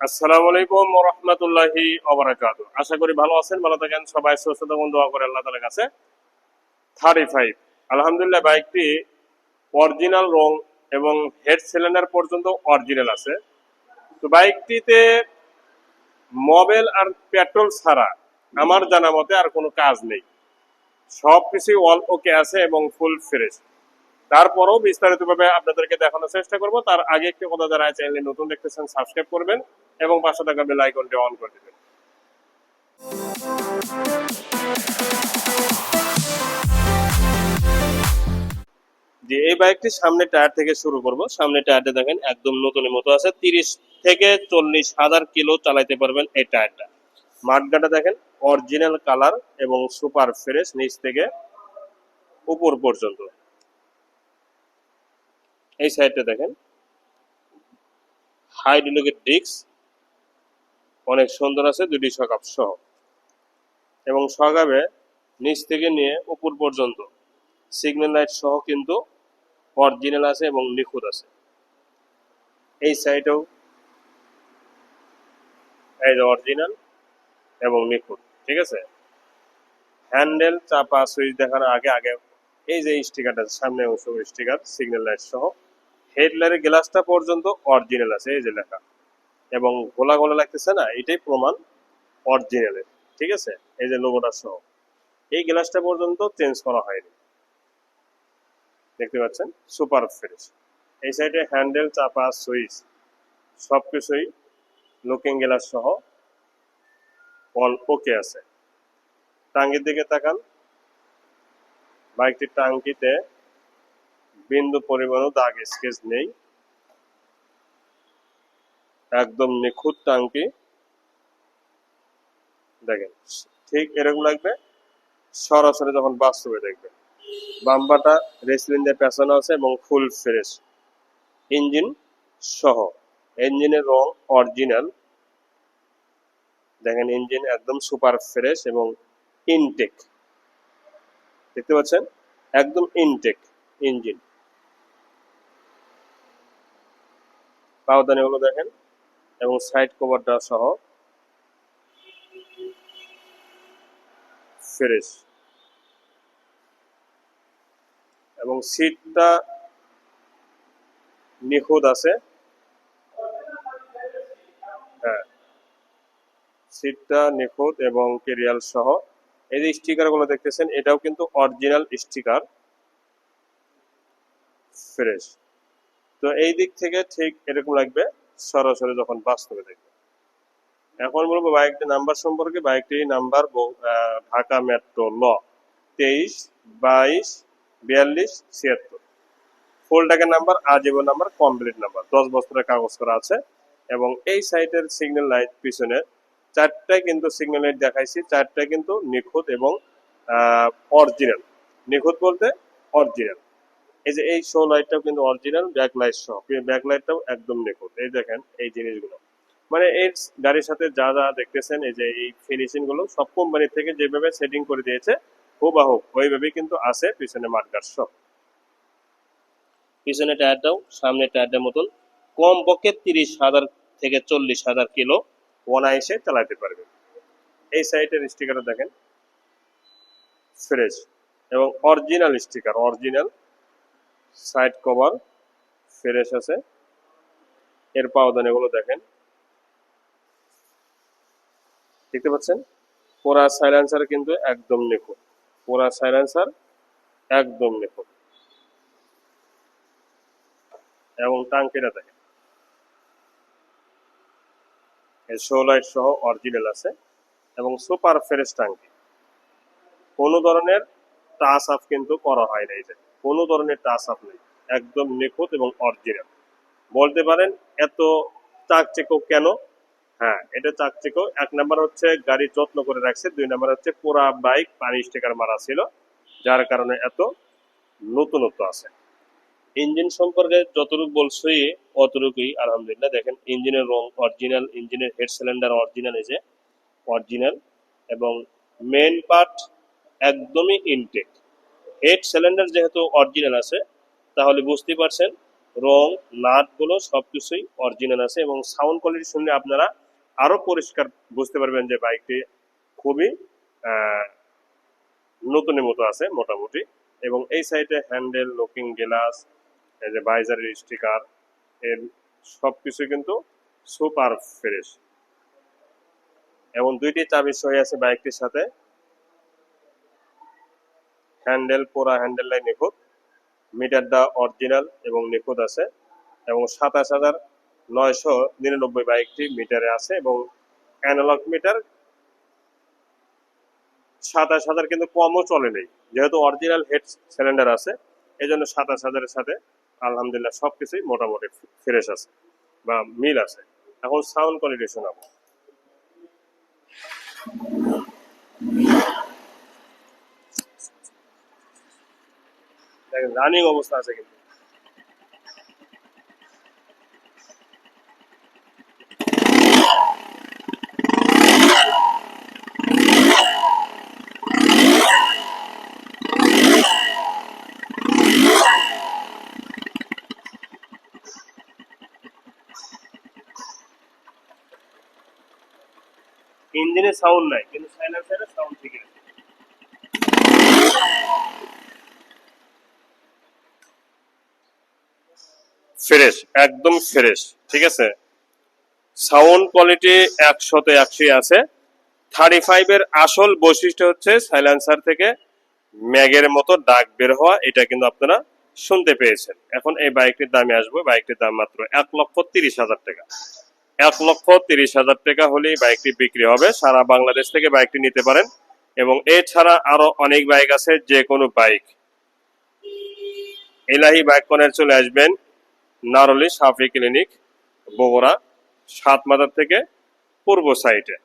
আসসালামু আলাইকুম রহমতুল্লাহি অবরাকাত আশা করি ভালো আছেন, ভালো থাকেন। সবাই সুস্থ থাকুন, দোয়া করে আল্লাহ তালার কাছে। থার্টি ফাইভ আলহামদুলিল্লাহ বাইকটি অরিজিনাল রং এবং হেড সিলিন্ডার পর্যন্ত অরিজিনাল আছে। তো বাইকটিতে মোবাইল আর পেট্রোল ছাড়া আমার জানা মতে আর কোনো কাজ নেই। সব কিছুই অল ওকে আছে এবং ফুল ফ্রেশ তারপরেও বিস্তারিতভাবে আপনাদেরকে দেখানোর চেষ্টা করব। তার আগে একটি কথা যারা চ্যানেলে নতুন দেখতেছেন, সাবস্ক্রাইব করবেন এবং পাশে থাকা বেল আইকনটি অন করে দেবেন। যে এই বাইকটি সামনে টায়ার থেকে শুরু করব। সামনে টায়ারটা দেখেন, একদম নতুনের মতো আছে। তিরিশ থেকে চল্লিশ হাজার কিলো চালাইতে পারবেন এই টায়ারটা। মাঠগাটা দেখেন অরিজিনাল কালার এবং সুপার ফ্রেশ নিচ থেকে উপর পর্যন্ত। এই সাইডটা দেখেন। হাইড্রোলিকের ডিস্ক অনেক সুন্দর আছে, দুটি সকাপ সহ। এবং সকাবে নিচ থেকে নিয়ে উপর পর্যন্ত সিগন্যাল লাইট সহ কিন্তু অরিজিনাল আছে এবং নিখুঁত আছে। এই সাইডেও এই যে অরিজিনাল এবং নিখুঁত, ঠিক আছে? হ্যান্ডেল চাপা সুইচ দেখানোর আগে আগে এই যে স্টিকারটা সামনে অংশ স্টিকার সিগন্যাল লাইট সহ হেডলাইটের গ্লাসটা পর্যন্ত অরিজিনাল আছে, এই যে লেখা। এবং গোলা গোলা লাগতেছে না, এটাই প্রমাণ অরিজিনালের ঠিক আছে? এই যে লোগোটা সহ। এই গ্লাসটা পর্যন্ত চেঞ্জ করা হয়নি। দেখতে পাচ্ছেন? সুপার ফ্রেশ এই সাইডে হ্যান্ডেল চাপা সুইচ সব কিছুই লুকিং গ্লাস সহ অল ওকে আছে। টাঙ্গির দিকে তাকান। বাইকটির টাঙ্কিতে বিন্দু পরিমাণও দাগ স্কেচ নেই। একদম নিখুঁত টাঙ্কি দেখেন, ঠিক এরকম লাগবে, সরাসরি যখন বাস্তবে দেখবেন বাম্বাটা রেসলিন দিয়ে পেছানো আছে এবং ফুল ফ্রেশ। ইঞ্জিন সহ, ইঞ্জিনের রং অরিজিনাল। দেখেন, ইঞ্জিন একদম সুপার ফ্রেশ এবং ইনটেক। দেখতে পাচ্ছেন? একদম ইনটেক ইঞ্জিন। পাওদানি হলো দেখেন, এবং সাইড কভারটা সহ ফ্রেশ এবং সিটটা নিখুঁত আছে। হ্যাঁ সিটটা নিখুঁত এবং কেরিয়াল সহ। এই যে স্টিকারগুলো দেখতেছেন, এটাও কিন্তু অরিজিনাল স্টিকার ফ্রেশ তো এই দিক থেকে ঠিক এরকম লাগবে সরাসরি যখন বাস্তবে দেখবে। এখন বলব বাইকটির নাম্বার সম্পর্কে বাইকটির নাম্বার ঢাকা মেট্রো ল, তেইশ, বাইশ, বিয়াল্লিশ, ছিয়াত্তর। ফুল টাকার নাম্বার, আজীবন নাম্বার, কমপ্লিট নাম্বার। দশ বছরের কাগজ করা আছে এবং এই সাইটের সিগন্যাল লাইট পিছনে চারটায় কিন্তু সিগন্যাল লাইট দেখাইছি চারটায় কিন্তু নিখুঁত এবং অরিজিনাল নিখুঁত বলতে অরিজিনাল এই যে এই শো লাইটটাও কিন্তু অরিজিনাল ব্যাক লাইট সহ ব্যাক লাইটটাও একদম নিখুঁত। এই দেখেন, এই জিনিসগুলো। মানে এই গাড়ির সাথে যা যা দেখতেছেন, এই যে এই ফিনিশিংগুলো, সব কোম্পানি থেকে যেভাবে সেটিং করে দিয়েছে হুবাহু ওইভাবে কিন্তু আছে পিছনে মার্কার সহ পিছনে টায়ারটাও সামনে টায়ারটার মতন। কম পক্ষে তিরিশ হাজার থেকে চল্লিশ হাজার কিলো অনায়াসে চালাতে পারবে। এই সাইডের স্টিকারটা দেখেন। ফ্রেশ এবং original sticker original side cover, fresh আছে। এর পাওদান এগুলো দেখেন। দেখতে পাচ্ছেন? পোড়া সাইলেন্সার কিন্তু একদম নিখুঁত। পোড়া সাইলেন্সার একদম নিখুঁত। এবং টাঙ্কিটা দেখেন। শো লাইট সহ অরিজিনাল আছে এবং সুপার ফ্রেশ টাঙ্কি। কোনো ধরনের টাচ আপ কিন্তু করা হয় না এই যে। কোনো ধরনের টাচ আপ নেই, একদম নিখুঁত এবং অরিজিনাল বলতে পারেন, এত চাকচিক্য কেন? হ্যাঁ এটা চাকচিক্য। এক নাম্বার হচ্ছে, গাড়ি যত্ন করে রাখছে। দুই নাম্বার হচ্ছে, পুরা বাইক পানি স্টিকার মারা ছিল, যার কারণে এত নতুনত্ব আছে। ইঞ্জিন সম্পর্কে যতটুকু বলছি, অতটুকুই। আলহামদুলিল্লাহ, দেখেন, ইঞ্জিনের রং অরিজিনাল ইঞ্জিনের হেড সিলিন্ডার অরিজিনাল এসে অরিজিনাল এবং মেন পার্ট একদমই ইনটেক হেড সিলিন্ডার যেহেতু অরিজিনাল আছে, তাহলে বুঝতেই পারছেন, রং, নাটগুলো সবকিছুই অরিজিনাল আছে এবং সাউন্ড কোয়ালিটি শুনলে আপনারা আরও পরিষ্কার বুঝতে পারবেন যে বাইকটি খুবই নতুনের মতো আছে মোটামুটি এবং এই সাইডে হ্যান্ডেল লুকিং গ্লাস এই যে বাইজারের স্টিকার এর সব সবকিছু কিন্তু সুপার ফ্রেশ এবং দুইটি চাবি সহি আছে বাইকটির সাথে। হ্যান্ডেল, পোড়া হ্যান্ডেল লাইন নিখুঁত। মিটার দা অরিজিনাল এবং নিখুঁত আছে। এবং সাতাশ হাজার নয়শো নিরানব্বই বাইকটি মিটারে আছে এবং অ্যানালগ মিটার সাতাশ হাজার কিন্তু কমও চলে নেই। যেহেতু অরিজিনাল হেড সিলিন্ডার আছে এই জন্য সাতাশ হাজারের সাথে আলহামদুলিল্লাহ সব কিছুই মোটামুটি ফ্রেশ আছে বা মিল আছে। এখন সাউন্ড কোয়ালিটি শোনাবো দেখেন রানিং অবস্থা আছে কিন্তু। ইঞ্জিনের সাউন্ড নাই কিন্তু সাইলেন্সারের সাউন্ড ঠিক আছে। ফ্রেশ, একদম ফ্রেশ, ঠিক আছে? সাউন্ড কোয়ালিটি একশোতে একশোই আছে। থার্টি ফাইভের আসল বৈশিষ্ট্য হচ্ছে সাইলেন্সার থেকে ম্যাগের মতো ডাক বের হওয়া, এটা কিন্তু আপনারা শুনতে পেয়েছেন। এখন এই বাইকটির দামে আসব। বাইকটির দাম মাত্র এক লক্ষ তিরিশ হাজার টাকা। এক লক্ষ তিরিশ হাজার টাকা হলেই বাইকটি বিক্রি হবে। সারা বাংলাদেশ থেকে বাইকটি নিতে পারেন এবং এছাড়া আরও অনেক বাইক আছে যে কোনো বাইক। এলাহি বাইক কনের চলে আসবেন। নারলি সাফি ক্লিনিক বগুড়া সাত মাদার থেকে পূর্ব সাইডে